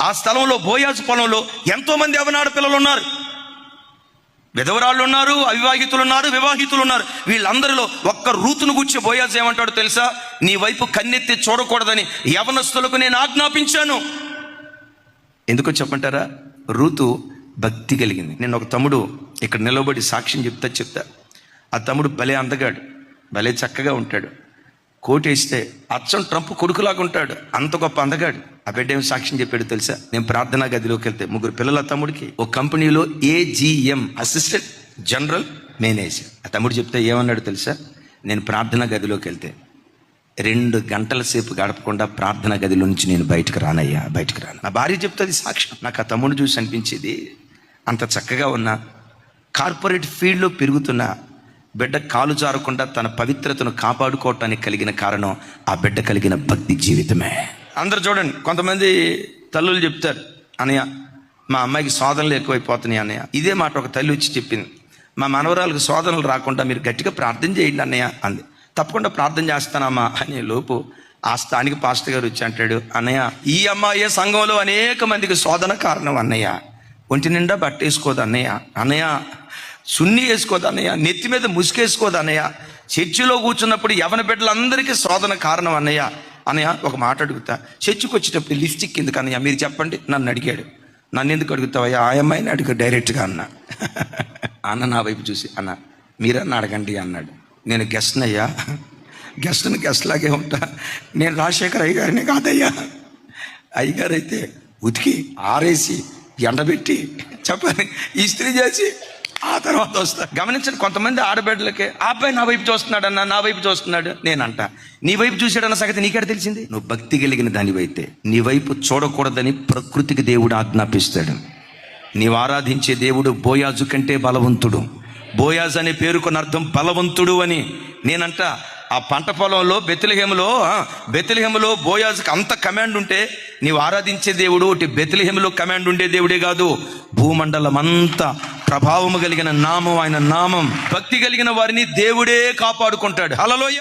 ఆ స్థలంలో బోయాజు పొలంలో ఎంతో మంది పిల్లలు ఉన్నారు. విధవరాళ్ళు ఉన్నారు అవివాహితులు ఉన్నారు వివాహితులు ఉన్నారు వీళ్ళందరిలో ఒక్క రూతును గుచ్చి బోయాజు ఏమంటాడు తెలుసా? నీ వైపు కన్నెత్తి చూడకూడదని యవనస్తులకు నేను ఆజ్ఞాపించాను. ఎందుకో చెప్పంటారా రూతు భక్తి కలిగింది. నేను ఒక తమ్ముడు ఇక్కడ నిలబడి సాక్ష్యం చెప్తా చెప్తా. ఆ తమ్ముడు భలే అందగాడు భలే చక్కగా ఉంటాడు. కోటేస్తే అచ్చం ట్రంప్ కొడుకులాగా ఉంటాడు. అంత గొప్ప అందగాడు. ఆ బిడ్డ ఏం సాక్ష్యం చెప్పాడు తెలుసా? నేను ప్రార్థనా గదిలోకి వెళ్తే ముగ్గురు పిల్లల తమ్ముడికి ఒక కంపెనీలో ఏజీఎం అసిస్టెంట్ జనరల్ మేనేజర్ ఆ తమ్ముడు చెప్తే ఏమన్నాడు తెలుసా? నేను ప్రార్థనా గదిలోకి వెళ్తే రెండు గంటల సేపు గడపకుండా ప్రార్థన గదిలో నుంచి నేను బయటకు రానయ్యా బయటకు రాను. నా భార్య చెప్తుంది సాక్ష్యం. నాకు ఆ తమ్ముడు చూసి అనిపించేది అంత చక్కగా ఉన్న కార్పొరేట్ ఫీల్డ్లో పెరుగుతున్న బిడ్డ కాలు జారకుండా తన పవిత్రతను కాపాడుకోవటానికి కలిగిన కారణం ఆ బిడ్డ కలిగిన భక్తి జీవితమే. అందరు చూడండి కొంతమంది తల్లులు చెప్తారు అనయ్య మా అమ్మాయికి శోధనలు ఎక్కువైపోతున్నాయి అన్నయ్య. ఇదే మాట ఒక తల్లి వచ్చి చెప్పింది. మా మనవరాలకు శోధనలు రాకుండా మీరు గట్టిగా ప్రార్థన చేయండి అన్నయ్య అంది. తప్పకుండా ప్రార్థన చేస్తానమ్మా అనే లోపు ఆ స్థానిక పాస్టర్ గారు వచ్చి అంటాడు అన్నయ్య ఈ అమ్మాయి సంఘంలో అనేక మందికి శోధన కారణం అన్నయ్య. ఒంటి నిండా బట్ట వేసుకోదు అన్నయ్య. అన్నయ్య సున్ని వేసుకోదు అన్నయ్య. నెత్తి మీద ముసుకేసుకోదు అన్నయ్య. చర్చిలో కూర్చున్నప్పుడు యవన బిడ్డలందరికీ శోధన కారణం అన్నయ్య. అన్నయ్య ఒక మాట అడుగుతా. చర్చికి వచ్చేటప్పుడు లిప్స్టిక్ ఎందుకు అన్నయ్య మీరు చెప్పండి. నన్ను అడిగాడు. నన్ను ఎందుకు అడుగుతావయ్యా? ఆ అమ్మాయిని అడుగు డైరెక్ట్గా అన్నా. అన్న నా వైపు చూసి అన్న మీరన్నా అడగండి అన్నాడు. నేను గెస్ట్నయ్యా గెస్ట్ని గెస్ట్ లాగే ఉంటా. నేను రాజశేఖర్ అయ్య గారిని కాదయ్యా. అయ్యగారు అయితే ఉతికి ఆరేసి ఎండబెట్టి చెప్పని ఇస్త్రీ చేసి ఆ తర్వాత వస్తా. గమనించండి కొంతమంది ఆడబిడ్డలకే ఆ అబ్బాయి నా వైపు చూస్తున్నాడన్న నా వైపు చూస్తున్నాడు నేనంట. నీ వైపు చూశాడన్న సంగతి నీకెడ తెలిసింది? నువ్వు భక్తి కలిగిన దానివైతే నీ వైపు చూడకూడదని ప్రకృతికి దేవుడు ఆజ్ఞాపిస్తాడు. నీవు ఆరాధించే దేవుడు బోయాజు కంటే బలవంతుడు. బోయాజ్ అనే పేరుకున్న అర్థం బలవంతుడు అని. నేనంట ఆ పంట పొలంలో బెత్తిలహేములో బెత్తిలహేములో బోయాజుకి అంత కమాండ్ ఉంటే నీవు ఆరాధించే దేవుడు ఒకటి బెత్తిలహేములో కమాండ్ ఉండే దేవుడే కాదు. భూమండలం అంతా ప్రభావము కలిగిన నామం ఆయన నామం భక్తి కలిగిన వారిని దేవుడే కాపాడుకుంటాడు. అలలోయ